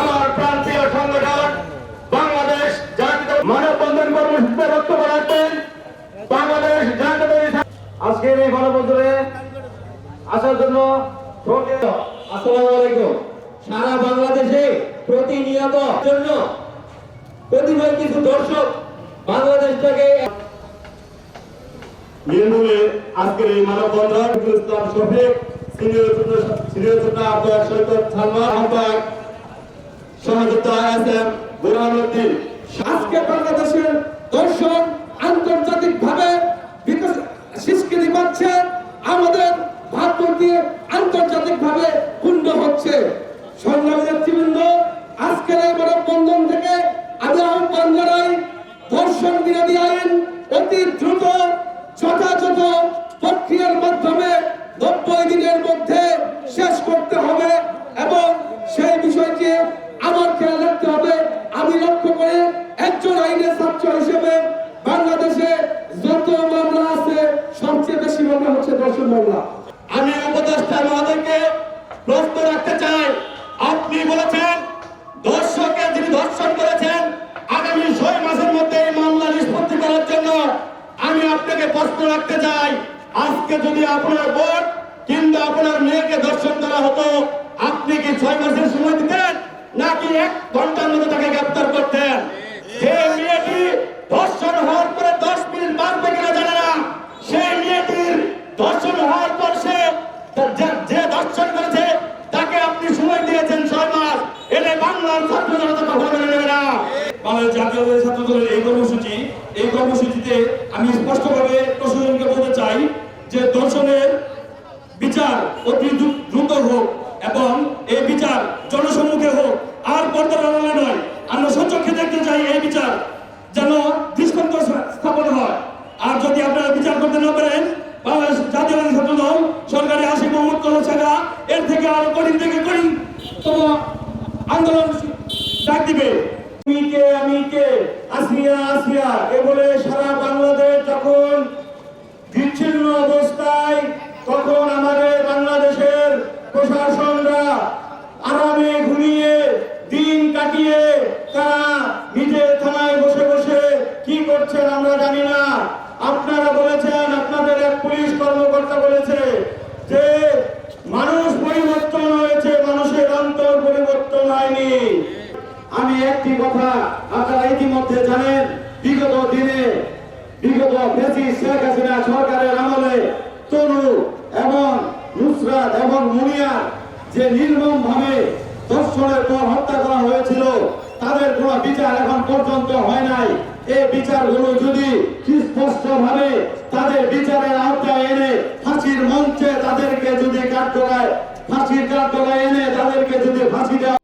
আমার প্রান্তীয় সংগঠন বাংলাদেশ জাতীয় মানববন্ধন কর্মসূচিতে বক্তব্য রাখবেন। বাংলাদেশ জাতীয় আজকের এই মানববন্ধনে আসার জন্য সারা বাংলাদেশে প্রতিনিয়ত জন্য প্রতিবার কিছু দর্শক বাংলাদেশটাকে নির্মূলে আজকের এই মানববন্ধন। ইসলাম সিনিয়র সিনিয়র সৈকত সালমান, আহ্বায়ক বাংলাদেশের দর্শন আন্তর্জাতিক ভাবে স্বীকৃতি পাচ্ছে প্রশ্ন রাখতে চাই, আপনি বলেছেন, দর্শককে যিনি ধর্ষণ করেছেন, আগামী ছয় মাসের মধ্যে এই মামলা নিষ্পত্তি করার জন্য আমি আপনাকে প্রশ্ন রাখতে চাই, আজকে যদি আপনার বোন কিংবা আপনার মেয়েকে দর্শন করা হতো, আপনি কি ছয় মাসের সময় দিতেন, নাকি এক ঘণ্টার মধ্যে তাকে গ্রেপ্তার করতেন? যে মেয়েটি ধর্ষণ হওয়ার পরে দশ মিনিট বাঁচবে কিনা জানে না। সেই মেয়েটির ধর্ষণ হওয়ার পর সে তার যে- যে ধর্ষণ করেছে তাকে আপনি সময় দিয়েছেন ছয় মাস এটা বাংলার ছাত্র জনতা কখনো মেনে নেবে না। বাংলাদেশ জাতীয়তাবাদী ছাত্র দলের এই কর্মসূচি, এই কর্মসূচিতে আমি স্পষ্টভাবে প্রশাসনকে বলতে চাই যে দর্শনের বিচার অতি দ্রুত হোক এবং এই বিচার জনসম্মুখে হোক, আর পর্দার আড়ালে নয়। আমরা সচক্ষে দেখতে চাই এই বিচার যেন দৃষ্টান্ত স্থাপন হয়। আর যদি আপনারা বিচার করতে না পারেন, বাংলাদেশ জাতীয়বাদী ছাত্র দল সরকারি আসি মোহাম্মদ কল ছাগা এর থেকে আরও কঠিন থেকে কঠিনতম আন্দোলন ডাক দিবে। আমি কে আসিয়া আসিয়া। এ বলে সারা বাংলাদেশ যখন বিচ্ছিন্ন অবস্থায়, তখন আমাদের বাংলাদেশের প্রশাসনরা আরামে ঘুমিয়ে দিন কাটিয়ে তারা নিজের থানায় বসে বসে কি করছেন আমরা জানি না আপনারা বলেছেন আপনাদের এক পুলিশ কর্মকর্তা বলেছে যে মানুষ পরিবর্তন হয়েছে মানুষের অন্তর পরিবর্তন হয়নি আমি একটি কথা আপনারা ইতিমধ্যে জানেন, বিগত দিনে, বিগত বেশি শেখ হাসিনা সরকারের আমলে তরু এবং নুসরাত এবং মুনিয়া যে নির্মম ভাবে ধর্ষণের পর হত্যা করা হয়েছিল, তাদের কোনো বিচার এখন পর্যন্ত হয় নাই। এই বিচারগুলো যদি সুস্পষ্ট তাদের বিচারের আওতায় এনে ফাঁসির মঞ্চে তাদেরকে যদি কাঠগড়ায়, ফাঁসির কাঠগড়ায় এনে তাদেরকে যদি ফাঁসি দেওয়া